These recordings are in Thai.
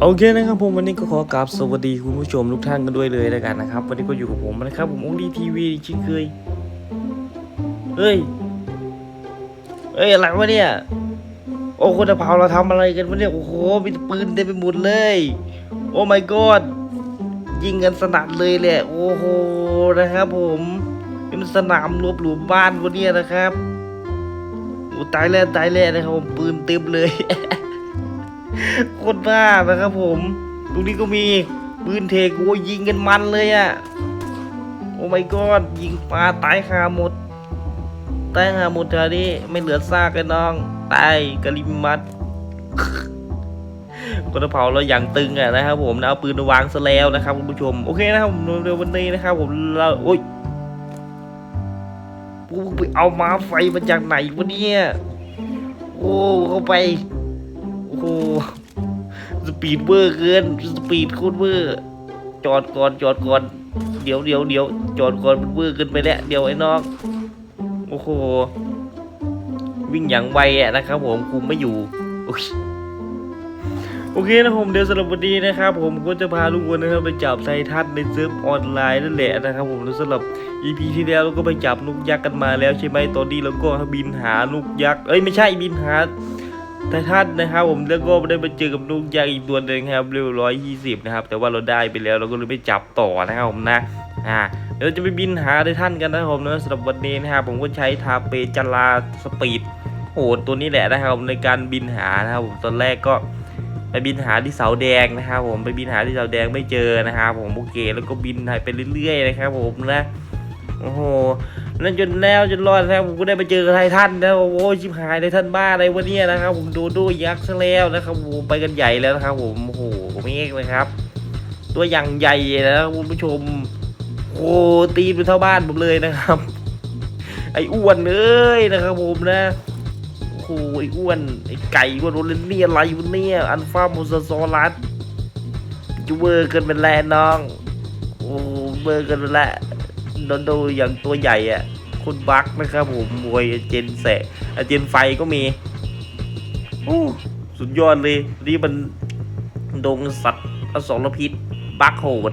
โอเคนะครับผมวันนี้ก็ขอกราบสวัสดีคุณผู้ชมทุกท่านกันด้วยเลยแล้วกันนะครับ วันนี้ก็อยู่กับผมนะครับ ผมองดีทีวีชินเคยเฮ้ยเฮ้ยอะไรวะเนี่ย โอ้คนตะเภาเราทำอะไรกันวะเนี่ยโอ้โหมีปืนเต็มไปหมดเลย โอ้ my god ยิงกันสนั่นเลยแหละโอ้โหนะครับ ผมนี่มันสนามรบหลวงบ้านวะเนี่ยนะครับโอ้ตายแล้วตายแล้วนะครับผมปืนเต็มเลย โคตรบ้านะครับผม ตรงนี้ก็มีปืนเทกโอ้ยยิงกันมันเลยอะ่ะ โอ้ my god ยิงปลาตายหาหมด ตายหาหมดเธอนี้ไม่เหลือซากเลยน้อง ตายกะลิมมัดกระเผาเราอย่างตึงอะนะครับผมเอาปืนวางซะแล้วนะครับคุณผู้ชม โอเคนะครับผมเดี๋ยววันนี้นะครับผมเราโอ้ยกูไปเอามาไฟมาจากไหนวะเนี่ย โอ้เข้าไป โอ้โหสปีดเวอร์เกินสปีดโคตรเวอร์จอดก่อนจอดก่อนเดี๋ยวเดี๋ยวเดี๋ยวจอดก่อนมันเวอร์เกินไปแล้วเดี๋ยวไอ้น้องโอ้โหวิ่งอย่างไวอะนะครับผมคุมไม่อยู่โอ้ยโอเคนะผมเดี๋ยวสำหรับวันนี้นะครับ ผมก็จะพาทุกคนนะครับไปจับไททันในเซิร์ฟออนไลน์นั่นแหละนะครับ ผมแล้วสำหรับ EP ที่แล้วเราก็ไปจับนกยักษ์กันมาแล้วใช่ไหมตอนนี้เราก็บินหานกยักษ์เอ้ยไม่ใช่บินหา ไททันนะครับผมแล้วก็ได้มาเจอกับนกยักษ์อีกตัวหนึ่งครับเร็วร้อยยี่สิบนะครับ แต่ว่าเราได้ไปแล้วเราก็เลยไปจับต่อนะครับผมนะอ่าเดี๋ยวเราจะไปบินหาไททันกันนะครับผมนะสำหรับวันนี้นะครับผมก็ใช้ทาเปจลาสปีดโหดตัวนี้แหละนะครับผมในการบินหานะครับผมตอนแรกก็ไปบินหาที่เสาแดงนะครับผมไปบินหาที่เสาแดงไม่เจอนะครับผมโอเคแล้วก็บินไปเรื่อยๆนะครับผมนะโอ้โห นั่นจนแล้วจนรอดนะครับผมก็ได้ไปเจอไททันแล้วโอ้ยชิบหายไททันบ้าอะไรวะเนี่ยนะครับ ผมดโดยักษ์ซะแล้วนะครับโอ้โหไปกันใหญ่แล้วนะครับ ผมโอ้โหเมฆเลยครับ ตัวอย่างใหญ่นะครับคุณผู้ชมโอ้ตีนเป็นเท่าบ้านผมเลยนะครับ ไอ้อ้วนเอ้ยนะครับ ผมนะโอ้โหไอ้อ้วนไอ้ไก่อ้วนโรเลนนี่อะไรวะเนี่ยอันฟ้าโมซาซอรัสจูเวอร์เกินเป็นแลน้อง โอ้เบอร์เกันไปแล ดนดูอย่างตัวใหญ่อะคุณบักนะครับผมมวยเจนแสเจนไฟก็มีโอ้สุดยอดเลย นี่มันดงสัตว์อสรพิษบักโหด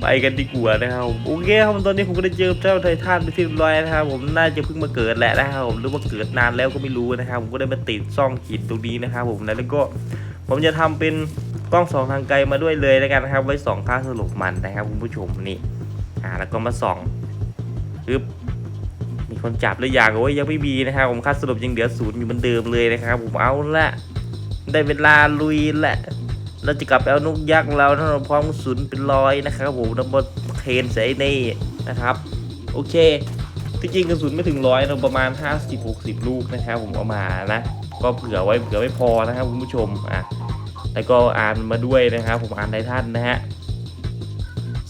ไปกันดีกว่านะครับผมโอเคครับตอนนี้ผมก็ได้เจอเจ้าไททันไปนที่เรียบร้อยนะครับผมน่าจะเพิ่งมาเกิดแหละนะครับผมหรือว่าเกิดนานแล้วก็ไม่รู้นะครับผมก็ได้มาติดซ่องหินตรงนี้นะครับผมนะแล้วก็ผมจะทำเป็น กล้องสองทางไกลมาด้วยเลยแล้วกันนะครับ ไว้สองค่าสรุปมันนะครับคุณผู้ชมนี่อ่าแล้วก็มาส่องปึ๊บมีคนจับหรือยังโอ้ยยังไม่มีนะครับผมค่าสรุปยังเหลือศูนย์อยู่เหมือนเดิมเลยนะครับ ผมเอาละได้เวลาลุยละเราจะกลับไปเอานกยักษ์เราถ้าเราพร้อมกระสุนเป็นร้อยนะครับผมแล้วมาเคนใส่นี่นะครับ โอเคที่จริงกระสุนไม่ถึงร้อยเราประมาณ 50-60 ลูกนะครับ ผมเอามานะ ก็เผื่อไว้เผื่อไม่พอนะครับคุณผู้ชมอะ แล้วก็อ่านมาด้วยนะครับ ผมอ่านไททันนะฮะ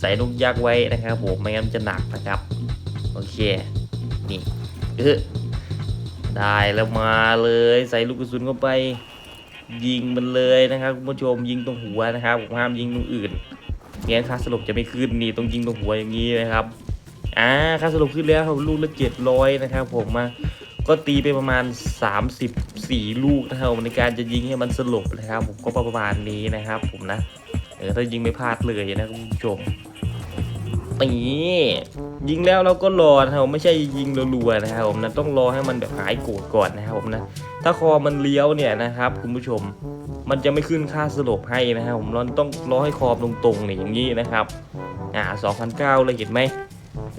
ใส่นกยักษ์ไว้นะครับ ผมไม่งั้นมันจะหนักนะครับ โอเค นี่เออได้แล้วมาเลย ใส่ลูกกระสุนเข้าไป ยิงมันเลยนะครับคุณผู้ชมยิงตรงหัวนะครับผมห้ามยิงตรงอื่นเงี้ยค่าสรุปจะไม่ขึ้นนี่ต้องยิงตรงหัวอย่างนี้นะครับอ่าค่าสรุปขึ้นแล้วครับลูกละเจ็ดร้อยนะครับ ผมมา ก็ตีไปประมาณ 34 ลูกนะครับในการจะยิงให้มันสลบนะครับผมก็ประมาณนี้นะครับ ผมนะเออถ้ายิงไม่พลาดเลยนะคุณผู้ชมตียิงแล้วเราก็รอนะครับไม่ใช่ยิงรัวๆนะครับผมนะต้องรอให้มันแบบหายโกรธก่อนนะครับผมนะถ้าคอมันเลี้ยวเนี่ยนะครับคุณผู้ชม มันจะไม่ขึ้นค่าสลบให้นะครับผมเราต้องรอให้คอตรงๆเนี่ยอย่างนี้นะครับอ่า2,009เลยเห็นไหม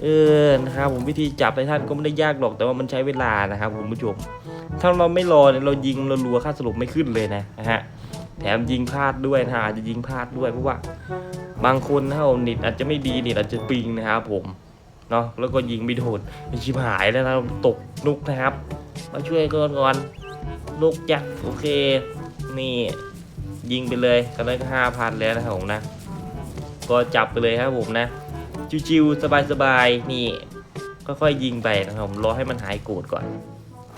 เออนะครับผมวิธีจับไททันก็ไม่ได้ยากหรอกแต่ว่ามันใช้เวลานะครับคุณผู้ชมถ้าเราไม่รอเนี่ยเรายิงเรารัวค่าสรุปไม่ขึ้นเลยนะนะฮะแถมยิงพลาดด้วยนะอาจจะยิงพลาดด้วยเพราะว่า บางคนนะครับผมนิดอาจจะไม่ดีนิดอาจจะปิงนะครับผมเนาะแล้วก็ยิงไม่โดนไม่ชิบหายแล้วนะตกนุกนะครับ มาช่วยก่อนก่อนนุกยักษ์โอเค นี่ยิงไปเลยตอนนั้ก็ห้าพันแล้วนะครับผมนะ ก็จับไปเลยครับผมนะ ชิวๆสบายๆนี่ค่อยๆยิงไปนะครับผมรอให้มันหายโกรธก่อน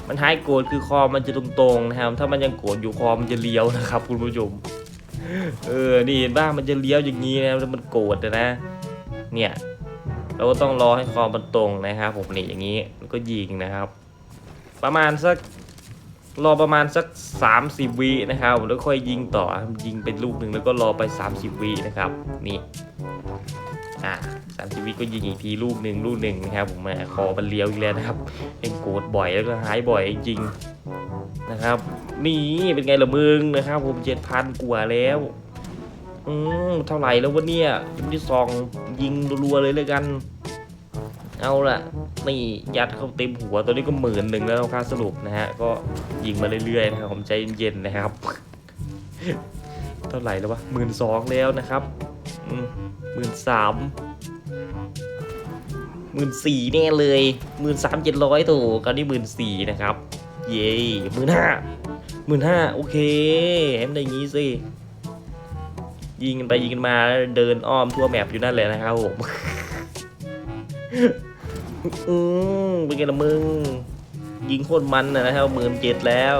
มันหายโกรธคือคอมันจะตรงๆนะครับ ถ้ามันยังโกรธอยู่คอมันจะเลี้ยวนะครับ คุณผู้ชมเออนี่เห็นป่ะมันจะเลี้ยวอย่างนี้นะแล้วมันโกรธนะ เนี่ย เราก็ต้องรอให้คอมันตรงนะครับผมนี่อย่างนี้แล้วก็ยิงนะครับ ประมาณสักรอประมาณสัก 30วินะครับผมแล้วค่อยยิงต่อยิงเป็นลูกหนึ่งแล้วก็รอไป 30วินะครับ นี่ อ่า30วิก็ยิงอีกทีลูกหนึ่งลูกหนึ่งนะครับผมแหมคอมันเลี้ยวอีกแล้วนะครับเอ็งโกรธบ่อยแล้วก็หายบ่อยจริงนะครับ นี่เป็นไงล่ะมึงนะครับ ผมเจ็ดพันกว่าแล้วอืมเท่าไหร่แล้ววะเนี่ยยังที่สองยิงรัวๆเลยเลยกัน เอาละนี่ยัดเข้าเต็มหัวตัวนี้ก็หมื่นหนึ่งแล้วค่าสรุปนะฮะก็ยิงมาเรื่อยๆนะครับผมใจเย็นๆนะครับ เท่าไหร่แล้ววะหมื่นสองแล้วนะครับ หมื่นสามหมื่นสี่แน่เลยหมื่นสามเจ็ดร้อยถูกคราวนี้หมื่นสี่นะครับ เย้หมื่นห้าหมื่นห้าโอเคแอมได้ย่างงี้สิ ยิงกันไปยิงกันมาเดินอ้อมทั่วแมปอยู่นั่นแหละนะครับผม อืมเป็นไงล่ะมึง ยิงโคตรมันนะครับหมื่นเจ็ดแล้ว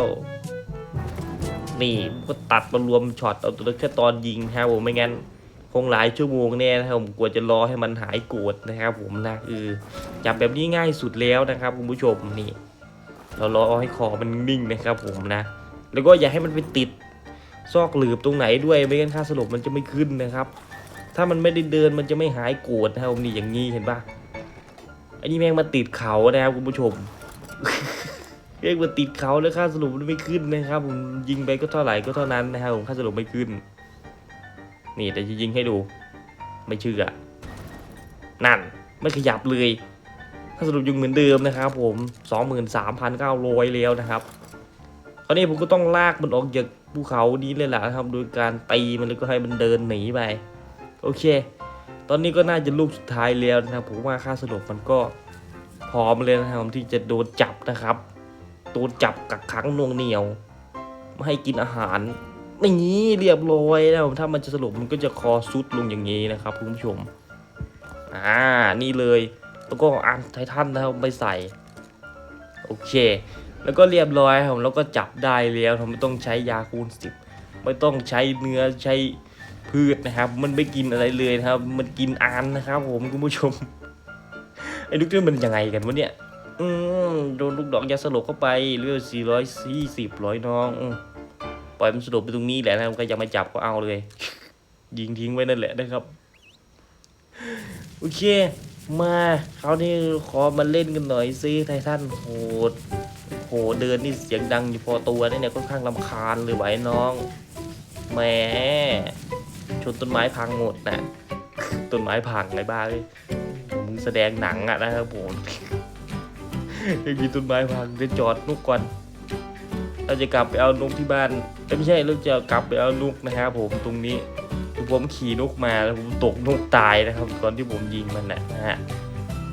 นี่ก็ตัดมารวมช็อตเอาตัวแค่ตอนยิงนะครับผมไม่งั้น คงหลายชั่วโมงแน่นะครับผมกลัวจะรอให้มันหายโกรธนะครับ ผมนะเออจับแบบนี้ง่ายสุดแล้วนะครับคุณผู้ชมนี่ เรารอให้คอมันนิ่งนะครับผมนะ แล้วก็อย่าให้มันไปติดซอกหลืบตรงไหนด้วยไม่งั้นค่าสลบมันจะไม่ขึ้นนะครับ ถ้ามันไม่ได้เดินมันจะไม่หายโกรธนะครับผมนี่อย่างนี้เห็นปะอันนี้แม่งมาติดเขานะครับคุณผู้ชมเรียกว่าติดเขาแล้วค่าสรุปมันไม่ขึ้นนะครับผมยิงไปก็เท่าไหร่ก็เท่านั้นนะครับผมค่าสรุปไม่ขึ้น นี่แต่จะยิงให้ดู ไม่เชื่อ นั่น ไม่ขยับเลยค่าสรุปยังเหมือนเดิมนะครับ ผมสองหมื่นสามพันเก้าร้อยแล้วนะครับคราวนี้ผมก็ต้องลากมันออกจากภูเขานี้เลยแหละครับ โดยการตีมันแล้วก็ให้มันเดินหนีไป โอเค ตอนนี้ก็น่าจะลูกสุดท้ายแล้วนะครับผมว่าค่าสรุปมันก็พร้อมเลยนะครับที่จะโดนจับนะครับโดนจับกักขังนวงเหนียว ไม่ให้กินอาหาร นี่เรียบร้อยแล้วถ้ามันจะสรุปมันก็จะคอซุดลงอย่างนี้นะครับคุณผู้ชม อ่า นี่เลย แล้วก็อ่านไททันนะครับไปใส่ โอเค แล้วก็เรียบร้อยครับแล้วก็จับได้แล้วครับไม่ต้องใช้ยาคูณสิบไม่ต้องใช้เนื้อใช้พืชนะครับ มันไม่กินอะไรเลยนะครับ มันกินอานนะครับ ผมคุณผู้ชม ไอ้ลูกนี่มันยังไงกันวะเนี่ย อืมโดนลูกดอกยาสลบเข้าไปเลือด440ร้อยน้องอ ปล่อยมันสลบไปตรงนี้แหละนะมันก็ยังไม่จับก็เอาเลย ยิงทิ้งไว้นั่นแหละนะครับโอเค มาคราวนี้ขอมาเล่นกันหน่อยซิไททันโหดโหเดินนี่เสียงดังอยู่พอตัวนี่เนี่ยค่อนข้างลำคาญเลยไหวน้องแหมชนต้นไม้พังหมดนะต้นไม้พังไงบ้าเลยมึงแสดงหนังอะนะครับผมยังมีต้นไม้พังจะจอดนุกก่อน เราจะกลับไปเอานุกที่บ้านไม่ใช่เราจะกลับไปเอานุกนะครับผมตรงนี้คือผมขี่นกมาแล้วผมตกนกตายนะครับ ตอนที่ผมยิงมันนะนะฮะ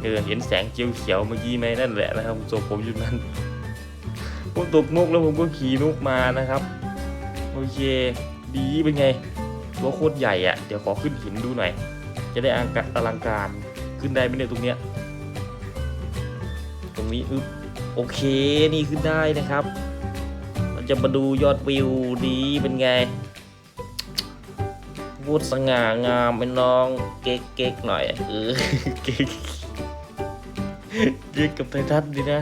เออเห็นแสงเขียวๆเมื่อกี้ไหมนั่นแหละนะครับศพผมอยู่นั่นผมตกนกแล้วผมก็ขี่นกมานะครับโอเคดีเป็นไงตัวโคตรใหญ่อะ่ะเดี๋ยวขอขึ้นหินดูหน่อย จะได้อังกะอลังการขึ้นได้ไหมเนี่ยตรงเนี้ยตรงนี้อึบโอเคนี่ขึ้นได้นะครับ จะมาดูยอดวิวดีเป็นไงพูดสง่างามเป็นน้องเก๊กเก๊กๆหน่อยเออเก๊กเก๊กกับไททันดีนะ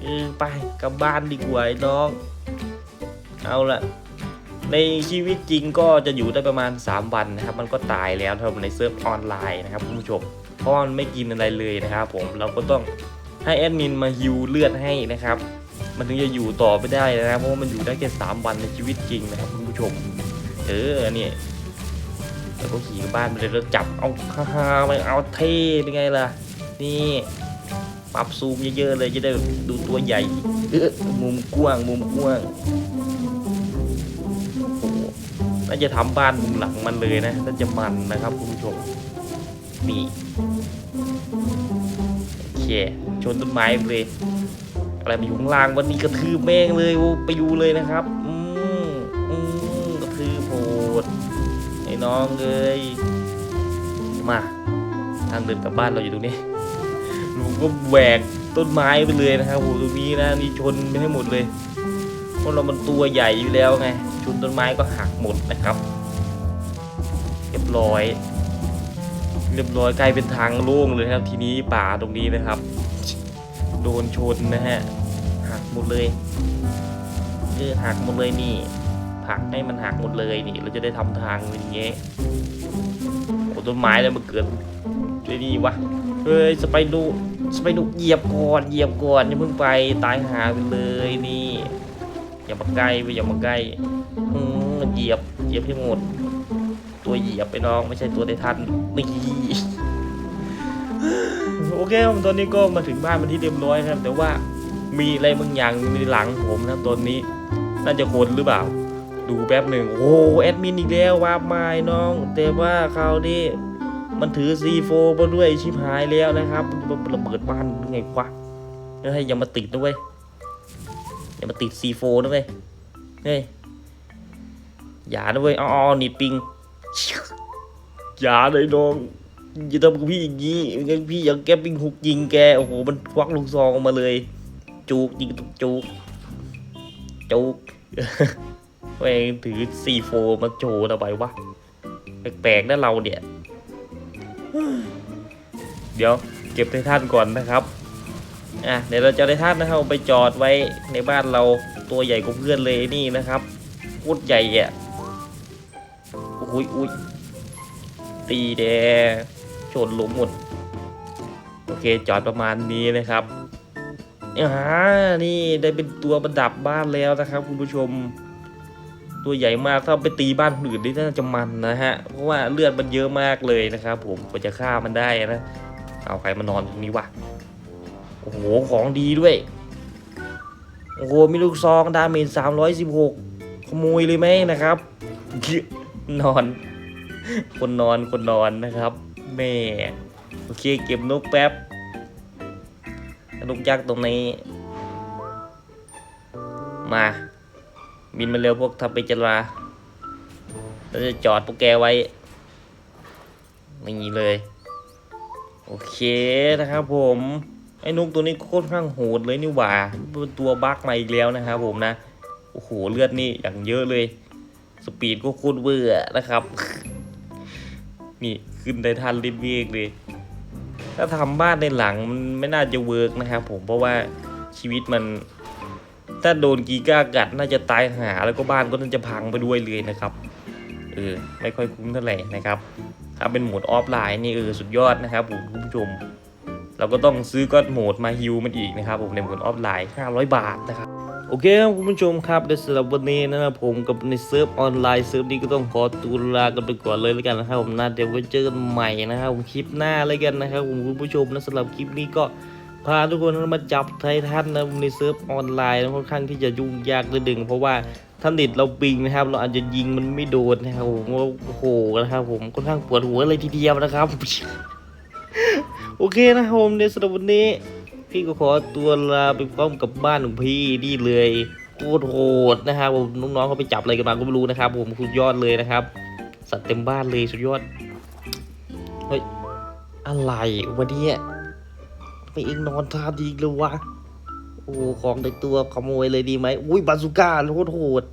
เออไปกลับบ้านดีกว่าไอ้น้อง เอาละในชีวิตจริงก็จะอยู่ได้ประมาณ 3 วันนะครับ มันก็ตายแล้วถ้าในเซิร์ฟออนไลน์นะครับคุณผู้ชมเพราะว่ามันไม่กินอะไรเลยนะครับผมเราก็ต้องให้แอดมินมาฮิวเลือดให้นะครับ มันถึงจะอยู่ต่อไปได้นะครับเพราะว่ามันอยู่ได้แค่3วันในชีวิตจริงนะครับคุณผู้ชม เออเนี่ยแล้วก็ขี่บ้านไปเลยแล้วจับเอาฮ่าไปเอาเท่เป็นไงล่ะ นี่ปรับซูมเยอะๆเลยจะได้ดูตัวใหญ่เออมุมกว้างมุมกว้างโอ้โหน่าจะทำบ้านมุมหลังมันเลยนะน่าจะมันนะครับคุณผู้ชมนี่โอเคชนต้นไม้เลย อะไรมาอยู่ข้างล่างวันนี้กระทืบแม่งเลยโอ้ไปอยู่เลยนะครับอืมอืมกระทืบโหดไอ้น้องเอ้ยมาทางเดินกลับบ้านเราอยู่ตรงนี้ลุงก็แหวกต้นไม้ไปเลยนะครับโหตรงนี้นะนี่ชนไปให้หมดเลยเพราะเรามันตัวใหญ่อยู่แล้วไงชนต้นไม้ก็หักหมดนะครับเรียบร้อย เรียบร้อยกลายเป็นทางโล่งเลยครับ ทีนี้ป่าตรงนี้นะครับ โดนชนนะฮะหักหมดเลยเออหักหมดเลยนี่ผักให้มันหักหมดเลยนี่ เราจะได้ทำทางนอย่างเงี้ยโอ้ต้นไม้แล้วมันเกิดด้วยนี่วะเฮ้ยสไปดูสไปดูเหยียบก่อนเหยียบก่อนอย่าเพิ่งไปตายหาไปเลยนี่อย่ามาใกล้ไปอย่ามาใกล้อืมเหยียบเหยียบให้หมด ตัวเหยียบไปน้องไม่ใช่ตัวในทันนี่ โอเคครับตอนนี้ก็มาถึงบ้านเป็นที่เรียบร้อยครับ แต่ว่ามีอะไรบางอย่างในหลังผมนะครับตอนนี้ น่าจะคนหรือเปล่า ดูแป๊บหนึ่งโอ้แอดมินอีกแล้ววาบไม้น้อง แต่ว่าคราวนี้มันถือ C4 มาด้วยชิบหายแล้วนะครับระเบิดบ้านยังไงวะเฮ้ยอย่ามาติดนะเว้ยอย่ามาติด C4 นะเว้ยเฮ้ยอย่านะเว้ยอ๋อนิดปิงอย่าเลยน้อง อย่าทำกับพี่อย่างนี้งั้นพี่อยากแกปิ้งหุกยิงแกโอ้โหมันควักลูกซองออกมาเลยจูกยิงจูกจูกแม่งถือ C4 มาโชว์ทำไมวะแปลกๆนะเราเนี่ย เดี๋ยวเก็บไททันก่อนนะครับอะเดี๋ยวเราจะเอาไททันนะครับไปจอดไว้ในบ้านเราตัวใหญ่กว่าเพื่อนเลยนี่นะครับโคตรใหญ่อะอุ้ยอุ้ยตีแด ชนลุมหมด โอเคจอดประมาณนี้นะครับอ่านี่ได้เป็นตัวประดับบ้านแล้วนะครับ คุณผู้ชม ตัวใหญ่มากถ้าไปตีบ้านคนอื่นนี่น่าจะมันนะฮะ เพราะว่าเลือดมันเยอะมากเลยนะครับผมกว่าจะฆ่ามันได้นะ เอาใครมานอนตรงนี้วะ โอ้โห ของดีด้วย โอ้โห มีลูกซองดาเมจสามร้อยสิบหกขโมยเลยไหมนะครับ นอน คนนอนคนนอนนะครับ แม่โอเคเก็บนกแป๊บนกยักษ์ตรงนี้ มาบินมาเร็วพวกทัพไปจราเราจะจอดพวกแกไว้นี่เลย โอเคนะครับผมไอ้นกตัวนี้ค่อนข้างโหดเลยนี่หว่าเป็นตัวบั๊กมาอีกแล้วนะครับผมนะ โอ้โห เลือดนี่อย่างเยอะเลย สปีดก็โคตรเบื่อนะครับ นี่ขึ้นได้ทันริบเวีกเลย ถ้าทำบ้านในหลังมันไม่น่าจะเวิร์กนะครับผมเพราะว่าชีวิตมัน ถ้าโดนกีก้ากัดน่าจะตายหาแล้วก็บ้านก็น่าจะพังไปด้วยเลยนะครับเออไม่ค่อยคุ้มเท่าไหร่นะครับ ถ้าเป็นโหมดออฟไลน์นี่เออสุดยอดนะครับผมคุณผู้ชม เราก็ต้องซื้อก็อดโหมดมาฮิวมันอีกนะครับผมในโหมดออฟไลน์ 500 บาทนะครับ โอเคครับคุณผู้ชมครับในสำหรับวันนี้นะครับผมกับในเซิร์ฟออนไลน์เซิร์ฟนี้ก็ต้องขอตัวลากันไปก่อนเลยแล้วกันนะครับผมนะเดี๋ยวไว้เจอกันใหม่นะครับผมคลิปหน้าเลยกันนะครับผมคุณผู้ชมนะสำหรับคลิปนี้ก็พาทุกคนมาจับไททันนะในเซิร์ฟออนไลน์นะค่อนข้างที่จะยุ่งยากนิดหนึ่งเพราะว่าถ้าเน็ตเราปิงนะครับ เราอาจจะยิงมันไม่โดนนะครับผมโอ้โหนะครับผมค่อนข้างปวดหัวเลยทีเดียวนะครับ โอเคนะครับผมในสำหรับวันนี้ พี่ก็ขอตัวลาไปพร้อมกับบ้านของพี่นี่เลยโคตรโหดนะครับผมน้องๆเขาไปจับอะไรกันมาก็ไม่รู้นะครับ ผมสุดยอดเลยนะครับ สัตว์เต็มบ้านเลยสุดยอดเฮ้ยอะไรวันนี้ไปเองนอนท่าดีเลยวะโอ้ของในตัวขโมยเลยดีไหมอุ้ยบาสุก้าโคตรโหด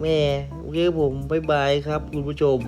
แม่โอเคผมบายบายครับ คุณผู้ชม